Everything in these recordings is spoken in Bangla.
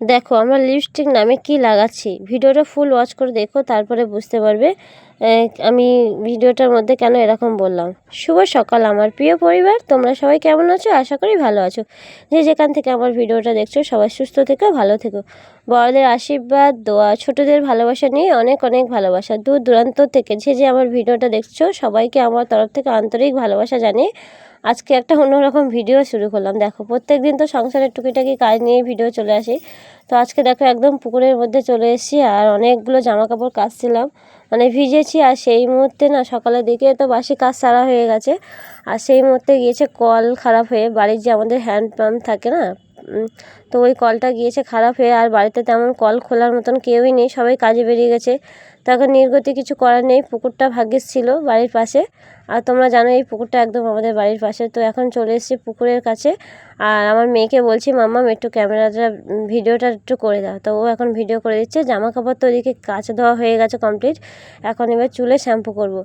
দেখো, আমরা লিপস্টিক নামে কি লাগাচ্ছি? ভিডিওটা ফুল ওয়াচ করে দেখো, তারপরে বুঝতে পারবে আমি ভিডিওটার মধ্যে কেন এরকম বললাম। শুভ সকাল আমার প্রিয় পরিবার, তোমরা সবাই কেমন আছো? আশা করি ভালো আছো। যে যেখান থেকে আমার ভিডিওটা দেখছ, সবাই সুস্থ থেকো, ভালো থেকো। বড়দের আশীর্বাদ, দোয়া, ছোটদের ভালোবাসা নিয়ে অনেক অনেক ভালোবাসা। দূর দূরান্ত থেকে যে যে আমার ভিডিওটা দেখছ, সবাইকে আমার তরফ থেকে আন্তরিক ভালোবাসা জানিয়ে আজকে একটা অন্যরকম ভিডিও শুরু করলাম। দেখো প্রত্যেক দিন তো সংসারের টুকিটাকি কাজ নিয়ে ভিডিও চলে আসি। তো আজকে দেখো, একদম পুকুরের মধ্যে চলে এসেছি আর অনেকগুলো জামা কাপড় কাচছিলাম। মানে ভিজেছি আর সেই মুহূর্তে না সকালের দিকে তো বাসি কাজ সারা হয়ে গেছে। আর সেই মুহূর্তে গিয়েছে কল খারাপ হয়ে, বাড়ির যে আমাদের হ্যান্ড পাম্প থাকে না তো ওই কলটা গিয়েছে খারাপ হয়ে আর বাড়িতে তেমন কল খোলার মতন কেউই নেই, সবাই কাজে বেরিয়ে গেছে। তখন নির্গতি কিছু করার নেই, পুকুরটা ভাগ্যের ছিল বাড়ির পাশে। আর তোমরা জানো এই পুকুরটা একদম আমাদের বাড়ির পাশে। তো এখন চলে এসেছি পুকুরের কাছে। আর আমার মেয়েকে বলছি মাম্মাম একটু ক্যামেরাটা ভিডিওটা একটু করে দাও। তো ও এখন ভিডিও করে দিচ্ছে। জামা কাপড় তো ওদিকে কাচা ধোয়া হয়ে গেছে কমপ্লিট এখন এবার চুলে শ্যাম্পু করব।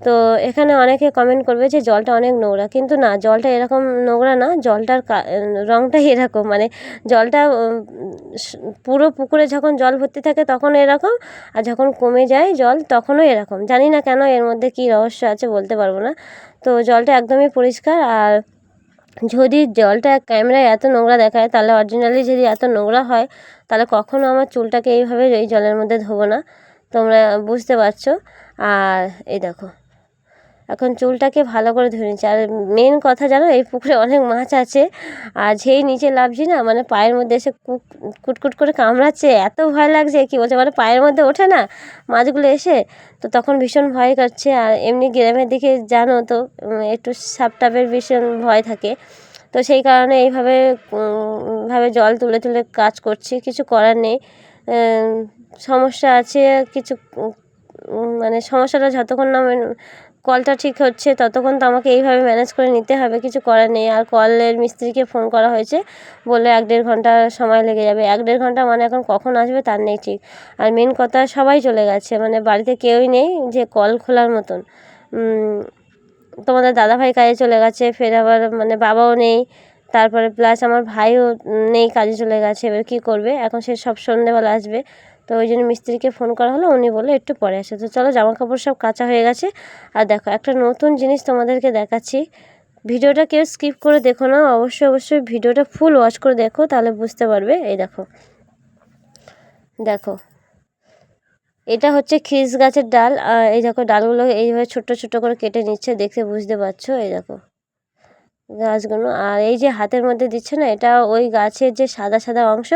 তো এখানে অনেকে কমেন্ট করবে যে জলটা অনেক নোংরা। কিন্তু না, জলটা এরকম নোংরা না, জলটার রঙটাই এরকম। মানে জলটা পুরো পুকুরে যখন জল ভর্তি থাকে তখন এরকম, আর যখন কমে যায় জল তখনও এরকম। জানি না কেন এর মধ্যে কী রহস্য আছে, বলতে পারব না। তো জলটা একদমই পরিষ্কার, আর যদি জলটা ক্যামেরায় এত নোংরা দেখায়, তাহলে অরিজিনালি যদি এত নোংরা হয়, তাহলে কখনও আমার চুলটাকে এইভাবে এই জলের মধ্যে ধোবো না। তোমরা বুঝতে পারছ। আর এই দেখো। এখন চুলটাকে ভালো করে ধুয়ে নিচ্ছি। আর মেন কথা জানো, এই পুকুরে অনেক মাছ আছে, আর যেই নিচে লাভছি না মানে পায়ের মধ্যে এসে কুট কুটকুট করে কামড়াচ্ছে, এত ভয় লাগছে, কি বলছে মানে পায়ের মধ্যে ওঠে না মাছগুলো এসে, তো তখন ভীষণ ভয় করছে, আর এমনি গ্রামের দিকে জানো তো একটু সাপ টাপের ভীষণ ভয় থাকে। তো সেই কারণে এইভাবে ভাবে জল তুলে তুলে কাজ করছি, কিছু করার নেই। সমস্যা আছে, কিছু মানে সমস্যাটা যতক্ষণ না কলটা ঠিক হচ্ছে, ততক্ষণ তো আমাকে এইভাবে ম্যানেজ করে নিতে হবে, কিছু করার নেই। আর কলের মিস্ত্রিকে ফোন করা হয়েছে, বলল এক দেড় ঘণ্টা সময় লেগে যাবে। এক দেড় ঘণ্টা মানে এখন কখন আসবে তার নেই ঠিক। আর মেন কথা সবাই চলে গেছে মানে বাড়িতে কেউই নেই যে কল খোলার মতন। তোমাদের দাদাভাই কাজে চলে গেছে, ফের আবার মানে বাবাও নেই। তারপরে প্লাস আমার ভাইও নেই, কাজে চলে গেছে। এবার কী করবে? এখন সে সব সন্ধেবেলা আসবে। তো ওই জন্য মিস্ত্রিকে ফোন করা হলো, উনি বলল একটু পরে আসে। তো চলো জামা কাপড় সব কাঁচা হয়ে গেছে। আর দেখো, একটা নতুন জিনিস তোমাদেরকে দেখাচ্ছি। ভিডিওটা কেউ স্কিপ করে দেখো না, অবশ্যই অবশ্যই ভিডিওটা ফুল ওয়াচ করে দেখো, তাহলে বুঝতে পারবে। এই দেখো দেখো, এটা হচ্ছে খিস গাছের ডাল। এই দেখো, ডালগুলো এইভাবে ছোট্ট ছোট্ট করে কেটে নিচ্ছে, দেখে বুঝতে পারছ? এই দেখো গাছগুলো। আর এই যে হাতের মধ্যে দিচ্ছে না, এটা ওই গাছের যে সাদা সাদা অংশ,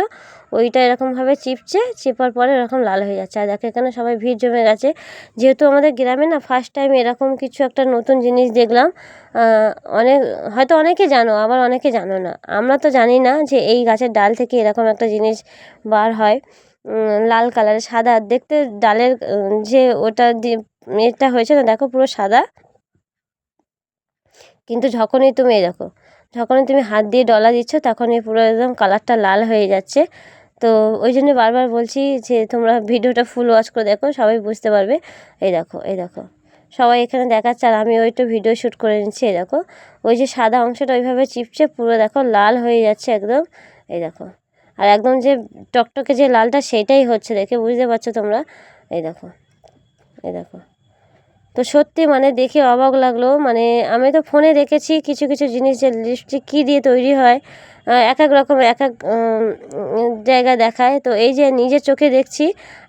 ওইটা এরকমভাবে চিপছে, চিপার পরে এরকম লাল হয়ে যাচ্ছে। আর দেখো এখানে সবাই ভিড় জমে গেছে। যেহেতু আমাদের গ্রামে না ফার্স্ট টাইম এরকম কিছু একটা নতুন জিনিস দেখলাম অনেক, হয়তো অনেকে জানো, আবার অনেকে জানো না। আমরা তো জানি না যে এই গাছের ডাল থেকে এরকম একটা জিনিস বার হয়। লাল কালারের, সাদা। দেখতে ডালের যে ওটা দিয়ে এটা হয়েছে না, দেখো পুরো সাদা। কিন্তু যখনই তুমি দেখো, যখনই তুমি হাত দিয়ে ডলা দিচ্ছ, তখনই পুরো একদম কালারটা লাল হয়ে যাচ্ছে। তো ওই জন্য বারবার বলছি যে, তোমরা ভিডিওটা ফুল ওয়াচ করে দেখো, সবাই বুঝতে পারবে। এই দেখো এই দেখো। সবাই এখানে দেখাচ্ছে আর আমি ওইটা ভিডিও শ্যুট করে নিচ্ছি, এই দেখো। ওই যে সাদা অংশটা ওইভাবে চিপছে, পুরো দেখো লাল হয়ে যাচ্ছে একদম। এই দেখো। আর একদম যে টকটকে যে লালটা, সেটাই হচ্ছে দেখে, বুঝতে পারছ তোমরা? এই দেখো। এই দেখো। তো সত্যি মানে দেখে অবাক লাগল। মানে আমি তো ফোনে দেখেছি কিছু কিছু জিনিস যে লিপস্টিক কী দিয়ে তৈরি হয় এক এক রকম, এক এক জায়গায় দেখায়। তো এই যে নিজের চোখে দেখছি,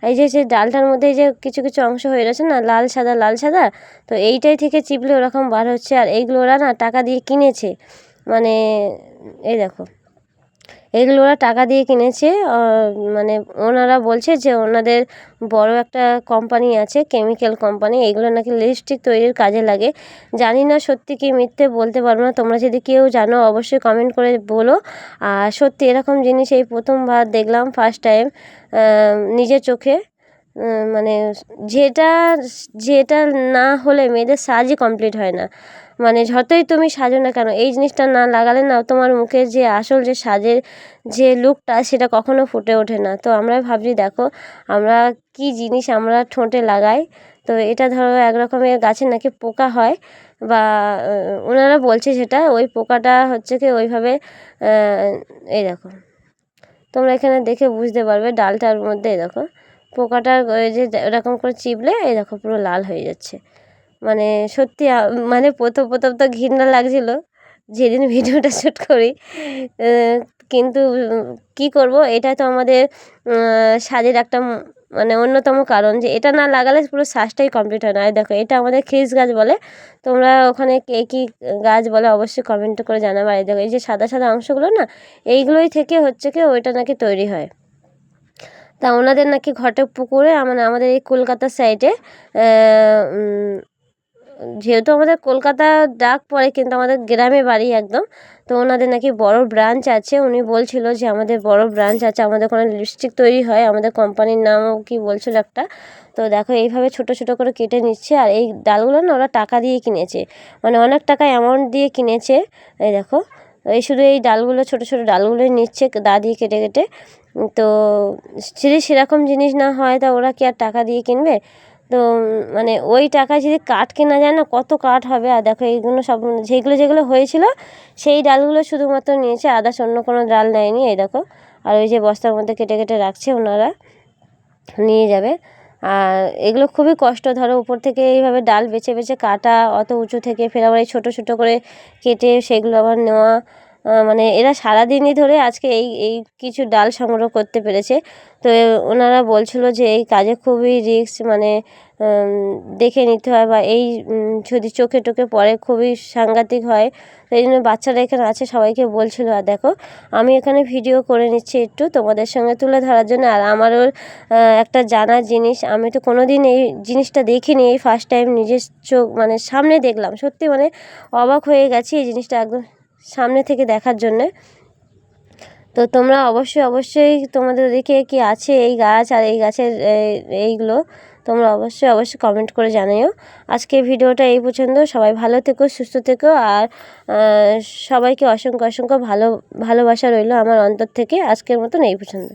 এই যে যে ডালটার মধ্যে এই যে কিছু কিছু অংশ হয়ে রয়েছে না, লাল সাদা লাল সাদা, তো এইটাই থেকে চিপলে ওরকম বার হচ্ছে। আর এইগুলো ওরা না টাকা দিয়ে কিনেছে। মানে এই দেখো। এগুলো ওরা টাকা দিয়ে কিনেছে মানে ওনারা বলছে যে ওনাদের বড় একটা কোম্পানি আছে কেমিক্যাল কোম্পানি এগুলো নাকি লিপস্টিক তৈরির কাজে লাগে। জানি না সত্যি কি মিথ্যে বলতে পারব না, তোমরা যদি কেউ জানো অবশ্যই কমেন্ট করে বলো। আর সত্যি এরকম জিনিস এই প্রথমবার দেখলাম ফার্স্ট টাইম নিজের চোখে। মানে যেটা যেটা না হলে মেয়েদের সাজই কমপ্লিট হয় না। মানে যতই তুমি সাজো না কেন, এই জিনিসটা না লাগালে না তোমার মুখে যে আসল যে সাজের যে লুকটা সেটা কখনো ফুটে ওঠে না। তো আমরা ভাবছি, দেখো, আমরা কি জিনিস আমরা ঠোঁটে লাগাই। তো এটা ধরো এক রকমের গাছে নাকি পোকা হয় বা ওনারা বলছে সেটা, ওই পোকাটা হচ্ছে কি ওইভাবে এই দেখো, তোমরা এখানে দেখে বুঝতে পারবে ডালটার মধ্যে দেখো। পোকাটার ওই যে এরকম করে চিপলে এই দেখো পুরো লাল হয়ে যাচ্ছে। মানে সত্যি মানে প্রথম প্রথম তো ঘৃণা লাগছিল, যেদিন ভিডিওটা শ্যুট করি কিন্তু কি করব, এটা তো আমাদের স্বাদের একটা মানে অন্যতম কারণ যে এটা না লাগালে পুরো শ্বাসটাই কমপ্লিট হয় না। দেখো এটা আমাদের খিস গাছ বলে, তোমরা ওখানে কে কী গাছ বলে অবশ্যই কমেন্ট করে জানাবে। আর দেখো এই যে সাদা সাদা অংশগুলো না, এইগুলোই থেকে হচ্ছে কি ওইটা নাকি তৈরি হয়। তা ওনাদের নাকি ঘটক পুকুরে মানে আমাদের এই কলকাতার সাইডে যেহেতু আমাদের কলকাতা ডাক পড়ে, কিন্তু আমাদের গ্রামে বাড়ি একদম, তো ওনাদের নাকি বড় ব্রাঞ্চ আছে। উনি বলছিল যে আমাদের বড় ব্রাঞ্চ আছে, আমাদের ওখানে লিপস্টিক তৈরি হয়, আমাদের কোম্পানির নামও কি বলছিল একটা। তো দেখো, এইভাবে ছোট ছোট করে কেটে নিচ্ছে, আর এই ডালগুলো না ওরা টাকা দিয়ে কিনেছে। মানে অনেক টাকা অ্যামাউন্ট দিয়ে কিনেছে, এই দেখো। এই শুধু এই ডালগুলো, ছোট ছোট ডালগুলোই নিচ্ছে দা দিয়ে কেটে কেটে। তো যদি সেরকম জিনিস না হয় তা ওরা কি আর টাকা দিয়ে কিনবে? তো মানে ওই টাকায় যদি কাঠ কেনা যায় না, কত কাঠ হবে? আর দেখো এইগুলো সব, যেগুলো যেগুলো হয়েছিল, সেই ডালগুলো শুধুমাত্র নিয়েছে, আদার্স অন্য কোনো ডাল নেয়নি, এই দেখো। আর ওই যে বস্তার মধ্যে কেটে কেটে রাখছে ওনারা, নিয়ে যাবে। এগুলো খুবই কষ্ট। ধরো উপর থেকে এইভাবে ডাল বেছে বেছে কাটা, অত উঁচু থেকে ফের আবার এই ছোটো ছোটো করে কেটে সেগুলো আবার নেওয়া মানে এরা সারাদিনই ধরে আজকে এই এই কিছু ডাল সংগ্রহ করতে পেরেছে। তো ওনারা বলছিলো যে এই কাজে খুবই রিস্ক মানে দেখে নিতে হয় বা এই যদি চোখে টোকে পড়ে খুবই সাংঘাতিক হয় এই জন্য বাচ্চারা এখানে আছে, সবাইকে বলছিল, আর দেখো, আমি এখানে ভিডিও করে নিচ্ছি একটু, তোমাদের সঙ্গে তুলে ধরার জন্য। আর আমারও একটা জানা জিনিস, আমি তো কোনো দিন এই জিনিসটা দেখিনি, এই ফার্স্ট টাইম নিজের চোখ মানে সামনে দেখলাম। সত্যি মানে অবাক হয়ে গেছি এই জিনিসটা একদম সামনে থেকে দেখার জন্যে। তো তোমরা অবশ্যই অবশ্যই তোমাদের ওদিকে কি আছে এই গাছ আর এই গাছের এইগুলো তোমরা অবশ্যই অবশ্যই কমেন্ট করে জানিও। আজকে ভিডিওটা এই পর্যন্ত। সবাই ভালো থেকো, সুস্থ থেকো আর সবাইকে অসংখ্য অসংখ্য ভালো, ভালোবাসা রইল আমার অন্তর থেকে আজকের মতন এই পর্যন্ত।